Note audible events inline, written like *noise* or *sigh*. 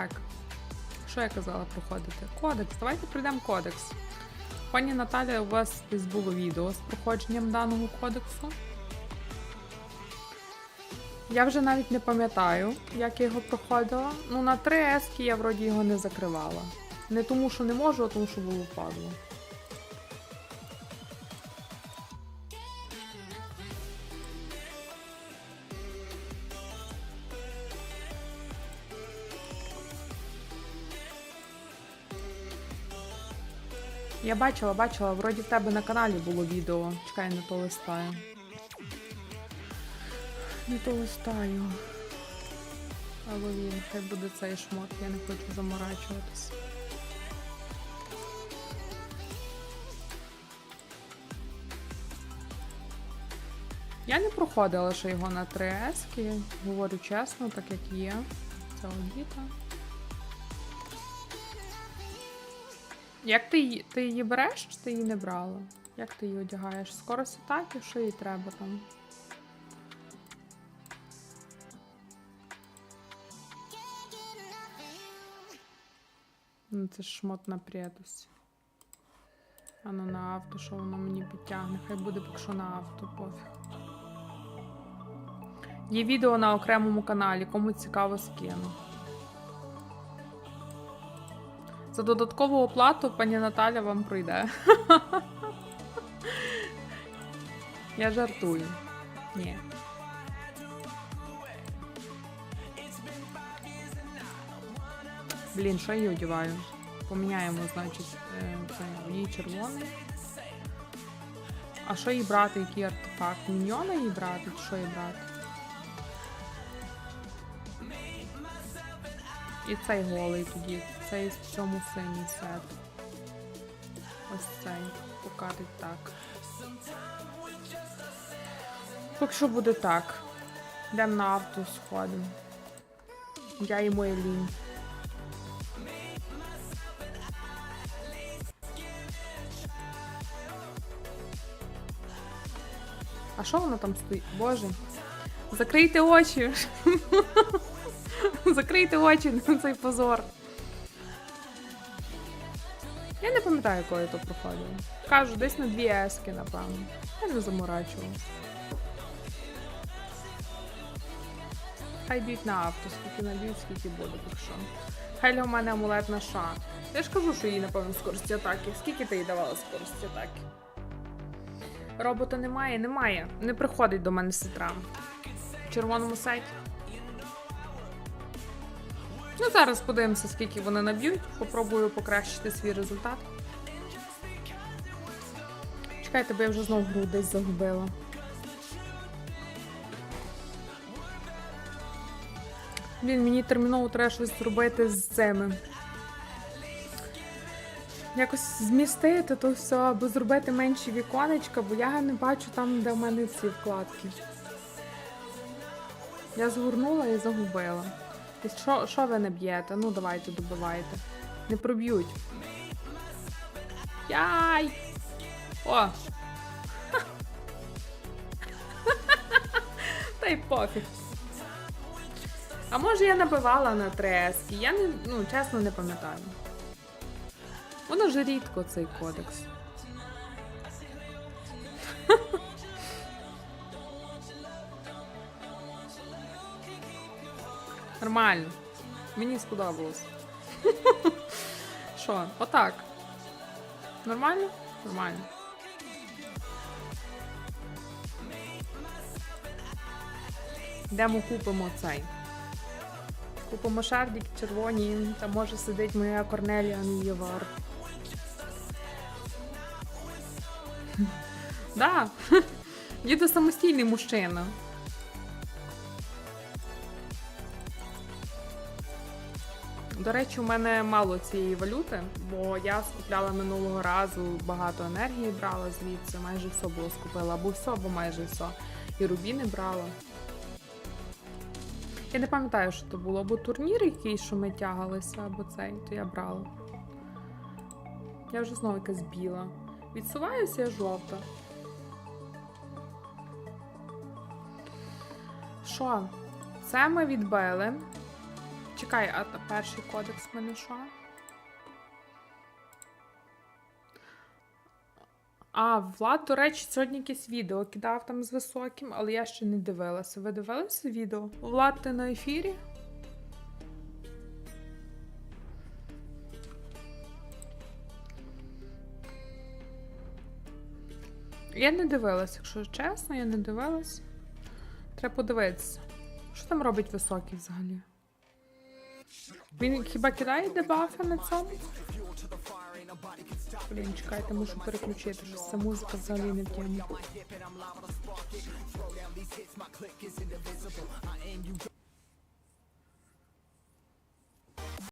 Так. Що я казала проходити? Кодекс. Давайте пройдемо кодекс. Пані Наталя, у вас десь було відео з проходженням даного кодексу. Я вже навіть не пам'ятаю, як я його проходила. Ну, на 3 ески я вроді його не закривала. Не тому, що не можу, а тому, що було впадло. Я бачила, бачила, вроді в тебе на каналі було відео. Чекай, не то листаю. Не то листаю. Аловін, хай буде цей шмот, я не хочу заморачуватись. Я не проходила ще його на 3 ески, говорю чесно, так як є. Це одіта. Як ти її, ти її береш, чи ти її не брала? Як ти її одягаєш? Скорость атаки, що їй треба там? Ну, це ж шмот на предус. А ну на авто, що воно мені підтягне? Хай буде поки що на авто, пофіг. Є відео на окремому каналі, кому цікаво скину. За додаткову оплату пані Наталя вам прийде. Я жартую. Ні. Блін, що її одягаю? Поміняємо, значить, е, це її червоний. А що їй брати? Який артефакт? Міньйона їй брати? Чи що їй брати? І цей голий тоді. Цей в цьому синій сет. Ось цей. Покатить так. Поки що буде так. Йдемо на авто сходимо. Я і моя лінь. А що воно там стоїть? Боже. Закрийте очі. *laughs* *laughs* Закрийте очі на цей позор. Я не пам'ятаю, коли я то проходила. Кажу, десь на дві ески, напевно. Я не заморачувалась. Хай б'ють на авто, скільки наб'ють, скільки буде, якщо. Хай у мене амулет на ша. Я ж кажу, що їй, напевно, скорості атаки. Скільки ти їй давала скорості атаки? Робота немає, немає. Не приходить до мене сестра. В червоному сайті. Ну, зараз подивимося, скільки вони наб'ють. Попробую покращити свій результат. Чекайте, бо я вже знову гру десь загубила. Блін, мені терміново треба щось зробити з цими. Якось змістити то все, або зробити менші віконечка, бо я не бачу там, де в мене ці вкладки. Я згорнула і загубила. Що, що ви не б'єте? Ну давайте добивайте. Не проб'ють. Яй! О! Та й пофіг. А може я набивала на трески? Я не, ну, чесно не пам'ятаю. Воно ж рідко цей кодекс. Нормально. Мені сподобалось. Що, отак. Нормально? Нормально. Йдемо купимо цей. Купимо шардик червоні, там може сидить моя Корнелія Євар. *laughs* Да. Діду самостійний мужчина. До речі, у мене мало цієї валюти, бо я скупляла минулого разу багато енергії брала звідси, майже все було скупила, або все, або майже все. І рубіни брала. Я не пам'ятаю, що то було, або турнір якийсь, що ми тягалися, або цей, то я брала. Я вже знову якась біла. Відсуваюся я жовта. Що? Це ми відбили. Чекай, а перший кодекс в мене що? А, Влад, до речі, сьогодні якесь відео кидав там з високим, але я ще не дивилася. Ви дивилися відео? Влад, ти на ефірі? Я не дивилась, якщо чесно, я не дивилась. Треба подивитися. Що там робить високий взагалі? Він хіба кидає дебафи на цьому? Блін, чекайте, мушу переключити, що ця музика взагалі не в темі.